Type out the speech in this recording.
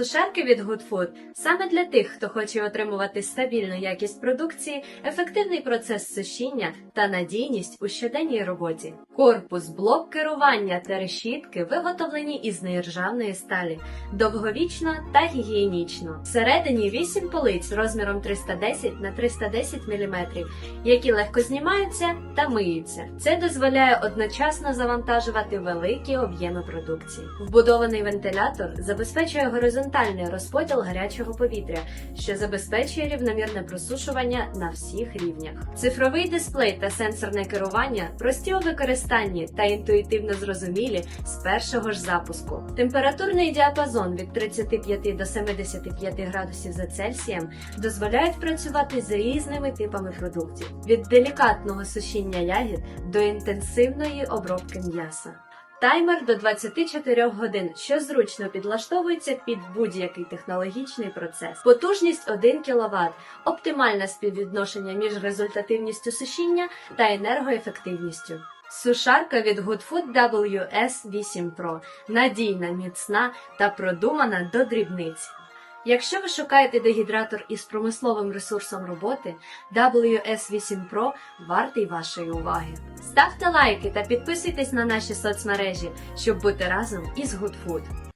Сушарки від Good Food саме для тих, хто хоче отримувати стабільну якість продукції, ефективний процес сушіння та надійність у щоденній роботі. Корпус, блок керування та решітки виготовлені із нержавної сталі, довговічно та гігієнічно. Всередині 8 полиць розміром 310 на 310 мм, які легко знімаються та миються. Це дозволяє одночасно завантажувати великі об'єми продукції. Вбудований вентилятор забезпечує горизонтальний розподіл гарячого повітря, що забезпечує рівномірне просушування на всіх рівнях. Цифровий дисплей та сенсорне керування прості у використанні та інтуїтивно зрозумілі з першого ж запуску. Температурний діапазон від 35 до 75 градусів за Цельсієм дозволяють працювати з різними типами продуктів від делікатного сушіння ягід до інтенсивної обробки м'яса. Таймер до 24 годин, що зручно підлаштовується під будь-який технологічний процес. Потужність 1 кВт, оптимальне співвідношення між результативністю сушіння та енергоефективністю. Сушарка від Goodfood WS8 Pro надійна, міцна та продумана до дрібниць. Якщо ви шукаєте дегідратор із промисловим ресурсом роботи, WS8 Pro вартий вашої уваги. Ставте лайки та підписуйтесь на наші соцмережі, щоб бути разом із Good Food.